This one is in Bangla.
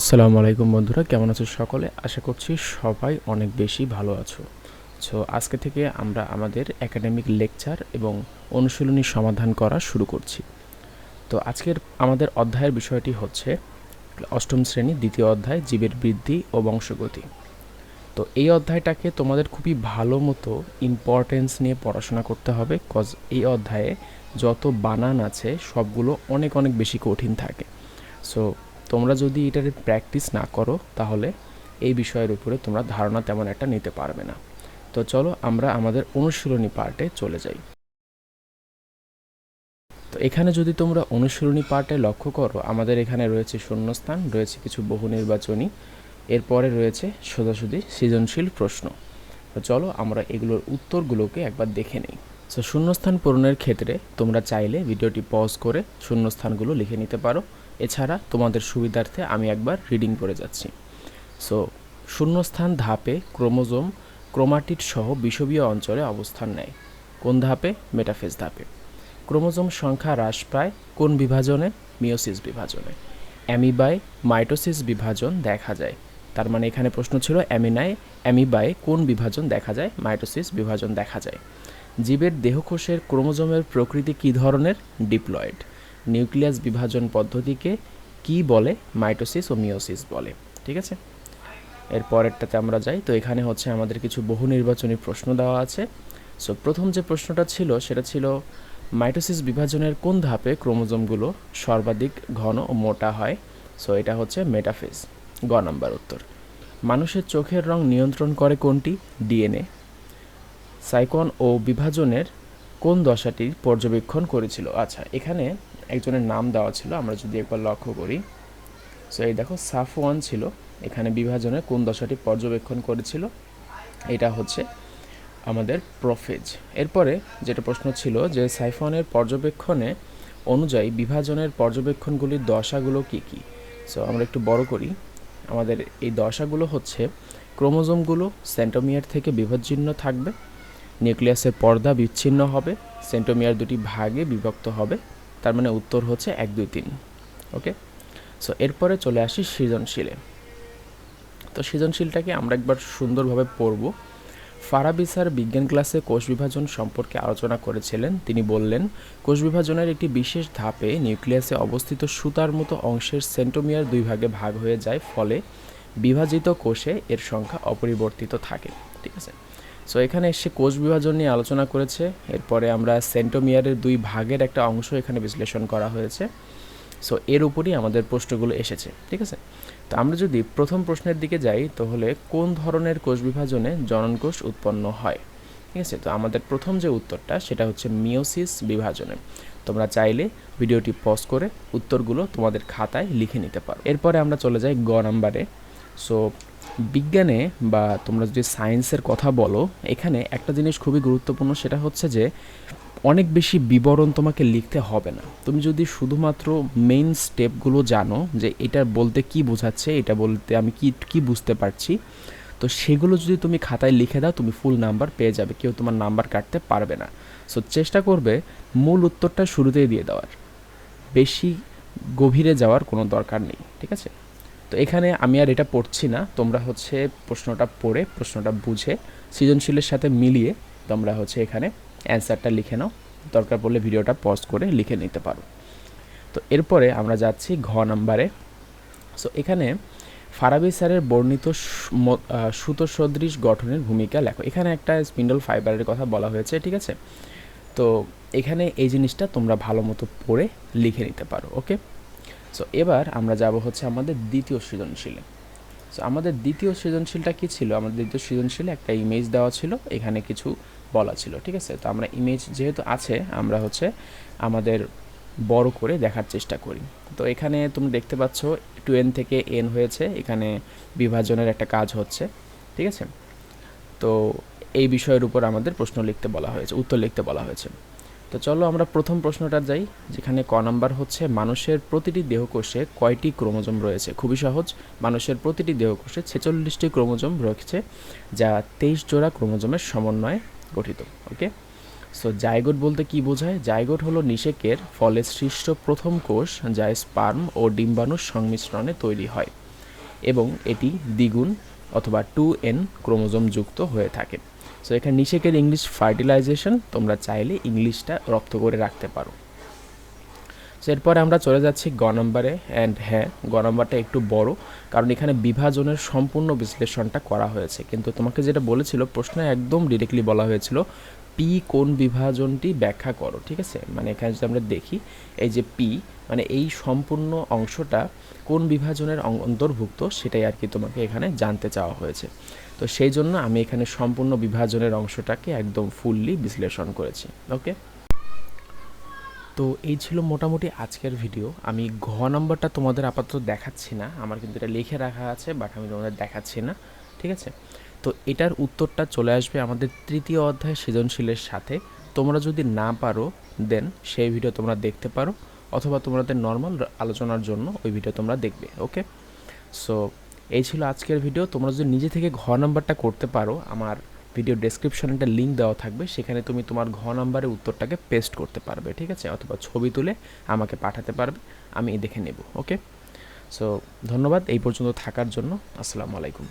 আসসালামু আলাইকুম বন্ধুরা, কেমন আছো সকলে? আশা করছি সবাই অনেক বেশি ভালো আছো। সো আজকে থেকে আমরা আমাদের একাডেমিক লেকচার এবং অনুশীলনী সমাধান করা শুরু করছি। তো আজকের আমাদের অধ্যায়ের বিষয়টি হচ্ছে অষ্টম শ্রেণি দ্বিতীয় অধ্যায়, জীবের বৃদ্ধি ও বংশগতি। তো এই অধ্যায়টাকে তোমাদের খুবই ভালো মতো ইম্পর্টেন্স নিয়ে পড়াশোনা করতে হবে কজ এই অধ্যায়ে যত বানান আছে, সবগুলো অনেক অনেক বেশি কঠিন থাকে। সো তোমরা যদি এটার প্র্যাকটিস না করো, তাহলে এই বিষয়ের উপরে তোমরা ধারণা তেমন একটা নিতে পারবে না। তো চলো আমরা আমাদের অনুশীলনী পার্টে চলে যাই। তো এখানে যদি তোমরা অনুশীলনী পার্টে লক্ষ্য করো, আমাদের এখানে রয়েছে শূন্যস্থান, রয়েছে কিছু বহু নির্বাচনী, এরপরে রয়েছে সোজাসুজি সৃজনশীল প্রশ্ন। তো চলো আমরা এগুলোর উত্তরগুলোকে একবার দেখে নিই। সো শূন্যস্থান পূরণের ক্ষেত্রে তোমরা চাইলে ভিডিওটি পজ করে শূন্যস্থানগুলো লিখে নিতে পারো। এছাড়া তোমাদের সুবিধার্থে আমি একবার রিডিং করে যাচ্ছি। সো শূন্যস্থান ধাপে ক্রোমোজোম ক্রোমাটিড সহ বিষবীয় অঞ্চলে অবস্থান নেয়। কোন ধাপে? মেটাফেজ ধাপে। ক্রোমোজোম সংখ্যা হ্রাস পায় কোন বিভাজনে? মিওসিস বিভাজনে। অ্যামিবাই মাইটোসিস বিভাজন দেখা যায়। তার মানে এখানে প্রশ্ন ছিল, অ্যামিনায় অ্যামিবাই কোন বিভাজন দেখা যায়? মাইটোসিস বিভাজন দেখা যায়। জীবের দেহকোষের ক্রোমোজোমের প্রকৃতি কী ধরনের? ডিপ্লয়েড। নিউক্লিয়াস বিভাজন পদ্ধতিকে কি বলে? মাইটোসিস ও মিওসিস বলে। ঠিক আছে? এর পরেরটাতে আমরা যাই। তো এখানে হচ্ছে আমাদের কিছু বহু নির্বাচনী প্রশ্ন দেওয়া আছে। সো প্রথম যে প্রশ্নটা ছিল, সেটা ছিল, মাইটোসিস বিভাজনের কোন ধাপে ক্রোমোজোমগুলো সর্বাধিক ঘন ও মোটা হয়? সো এটা হচ্ছে মেটাফেজ। গ নাম্বার উত্তর। মানুষের চোখের রং নিয়ন্ত্রণ করে কোনটি? ডিএনএ। সাইকন ও বিভাজনের কোন দশাটির পর্যবেক্ষণ করেছিল? আচ্ছা এখানে একজনের নাম দেওয়া ছিল, আমরা যদি একবার লক্ষ্য করি। সো এই দেখো, সাফওয়ান ছিল, এখানে বিভাজনের কোন দশাটি পর্যবেক্ষণ করেছিল? এটা হচ্ছে আমাদের প্রফেজ। এরপরে যেটা প্রশ্ন ছিল যে সাইফনের পর্যবেক্ষণে অনুযায়ী বিভাজনের পর্যবেক্ষণগুলির দশাগুলো কি কি? সো আমরা একটু বড় করি। আমাদের এই দশাগুলো হচ্ছে, ক্রোমোজোমগুলো সেন্টোমিয়ার থেকে বিভাজ্জিন্ন থাকবে, নিউক্লিয়াসের পর্দা বিচ্ছিন্ন হবে সেন্টোমিয়ার দুটি ভাগে বিভক্ত হবে। তার মানে উত্তর হচ্ছে এক, দুই, তিন, ওকে? সো এরপরে চলে আসি সৃজনশীলে। তো সৃজনশীলটাকে আমরা একবার সুন্দরভাবে পড়ব। ফারাবি স্যার বিজ্ঞান ক্লাসে কোষ বিভাজন সম্পর্কে আলোচনা করেছিলেন। তিনি বললেন, কোষ বিভাজনের একটি বিশেষ ধাপে নিউক্লিয়াসে অবস্থিত সুতার মতো অংশের সেন্টোমিয়ার দুই ভাগে ভাগ হয়ে যায়, ফলে বিভাজিত কোষে এর সংখ্যা অপরিবর্তিত থাকে, ঠিক আছে? সো এখানে এসে কোষ বিভাজন নিয়ে আলোচনা করেছে। এরপরে আমরা সেন্টোমিয়ারের দুই ভাগের একটা অংশ এখানে বিশ্লেষণ করা হয়েছে। সো এর উপরই আমাদের প্রশ্নগুলো এসেছে, ঠিক আছে? তো আমরা যদি প্রথম প্রশ্নের দিকে যাই, তাহলে কোন ধরনের কোষ বিভাজনে জনন কোষ উৎপন্ন হয়? ঠিক আছে? তো আমাদের প্রথম যে উত্তরটা, সেটা হচ্ছে মিওসিস বিভাজনে। তোমরা চাইলে ভিডিওটি পজ করে উত্তরগুলো তোমাদের খাতায় লিখে নিতে পারো। এরপরে আমরা চলে যাই গ নাম্বারে। সো বিজ্ঞানে বা তোমরা যদি সায়েন্সের কথা বলো, এখানে একটা জিনিস খুবই গুরুত্বপূর্ণ সেটা হচ্ছে যে অনেক বেশি বিবরণ তোমাকে লিখতে হবে না। তুমি যদি শুধুমাত্র মেইন স্টেপগুলো জানো যে এটা বলতে কি বোঝাচ্ছে, এটা বলতে আমি কি কি বুঝতে পারছি, তো সেগুলো যদি তুমি খাতায় লিখে দাও, তুমি ফুল নাম্বার পেয়ে যাবে, কেউ তোমার নাম্বার কাটতে পারবে না। সো চেষ্টা করবে, মূল উত্তরটা শুরুতেই দিয়ে দেওয়ার। বেশি গভীরে যাওয়ার কোনো দরকার নেই, ঠিক আছে? তো এখানে আমি আর এটা পড়ছি না। তোমরা হচ্ছে প্রশ্নটা পড়ে, প্রশ্নটা বুঝে, সৃজনশীলের সাথে মিলিয়ে তোমরা হচ্ছে এখানে অ্যান্সারটা লিখে নাও। দরকার পড়লে ভিডিওটা পজ করে লিখে নিতে পারো। তো এরপরে আমরা যাচ্ছি ঘ নাম্বারে। সো এখানে ফারাবি স্যারের বর্ণিত সুতো সদৃশ গঠনের ভূমিকা লেখো। এখানে একটা স্পিন্ডল ফাইবারের কথা বলা হয়েছে, ঠিক আছে? তো এখানে এই জিনিসটা তোমরা ভালো মতো পড়ে লিখে নিতে পারো ওকে সো এবার আমরা যাব হচ্ছে আমাদের দ্বিতীয় সৃজনশীলে। সো আমাদের দ্বিতীয় সৃজনশীলটা কী ছিল? আমাদের দ্বিতীয় সৃজনশীলে একটা ইমেজ দেওয়া ছিল, এখানে কিছু বলা ছিল, ঠিক আছে? তো আমরা ইমেজ যেহেতু আছে, আমরা হচ্ছে আমাদের বড় করে দেখার চেষ্টা করি। তো এখানে তুমি দেখতে পাচ্ছ টু এন থেকে এন হয়েছে, এখানে বিভাজনের একটা কাজ হচ্ছে, ঠিক আছে? তো এই বিষয়ের উপর আমাদের প্রশ্ন লিখতে বলা হয়েছে, উত্তর লিখতে বলা হয়েছে। তো চলো আমরা প্রথম প্রশ্নটা যাই, যেখানে ক নাম্বার হচ্ছে, মানুষের প্রতিটি দেহকোষে কয়টি ক্রোমোজোম রয়েছে? খুবই সহজ, মানুষের প্রতিটি দেহকোষে ছেচল্লিশটি ক্রোমোজোম রয়েছে, যা তেইশ জোড়া ক্রোমোজোমের সমন্বয়ে গঠিত, ওকে? সো জাইগোট বলতে কি বোঝায়? জাইগোট হলো নিষেকের ফলে সৃষ্ট প্রথম কোষ, যা স্পার্ম ও ডিম্বাণুর সংমিশ্রণে তৈরি হয় এবং এটি দ্বিগুণ অথবা টু এন ক্রোমোজোম যুক্ত হয়ে থাকে। সো এখানে নিষেকের ইংলিশ ফার্টিলাইজেশন তোমরা চাইলে ইংলিশটা রপ্ত করে রাখতে পারো। সো এরপরে আমরা চলে যাচ্ছি গ নম্বরে অ্যান্ড হ্যাঁ গ নম্বরটা একটু বড়, কারণ এখানে বিভাজনের সম্পূর্ণ বিশ্লেষণটা করা হয়েছে। কিন্তু তোমাকে যেটা বলেছিল, প্রশ্নে একদম ডিরেক্টলি বলা হয়েছিল পি কোন বিভাজনটি ব্যাখ্যা করো, ঠিক আছে? মানে এখানে যদি আমরা দেখি, এই যে পি মানে এই সম্পূর্ণ অংশটা কোন বিভাজনের অন্তর্ভুক্ত সেটাই আর কি তোমাকে এখানে জানতে চাওয়া হয়েছে। তো সেই জন্য আমি এখানে সম্পূর্ণ বিভাজনের অংশটাকে একদম ফুললি বিশ্লেষণ করেছি। ওকে তো এই ছিল মোটামুটি আজকের ভিডিও আমি ঘ নম্বরটা তোমাদের আপাতত দেখাচ্ছি না। আমার কিন্তু এটা লিখে রাখা আছে বাট আমি তোমাদের দেখাচ্ছি না। ঠিক আছে? তো এটার উত্তরটা চলে আসবে আমাদের তৃতীয় অধ্যায় সৃজনশীলের সাথে। তোমরা যদি না পারো দেন সেই ভিডিও তোমরা দেখতে পারো। অথবা তোমাদের নর্মাল আলোচনার জন্য ওই ভিডিও তোমরা দেখবে ওকে সো এই ছিল আজকের ভিডিও তোমরা যদি নিজে থেকে ঘ নাম্বারটা করতে পারো, আমার ভিডিও ডেসক্রিপশনে একটা লিঙ্ক দেওয়া থাকবে, সেখানে তুমি তোমার ঘ নাম্বারের উত্তরটাকে পেস্ট করতে পারবে, ঠিক আছে? অথবা ছবি তুলে আমাকে পাঠাতে পারবে, আমি দেখে নেব ওকে সো ধন্যবাদ, এই পর্যন্ত থাকার জন্য। আসসালামু আলাইকুম।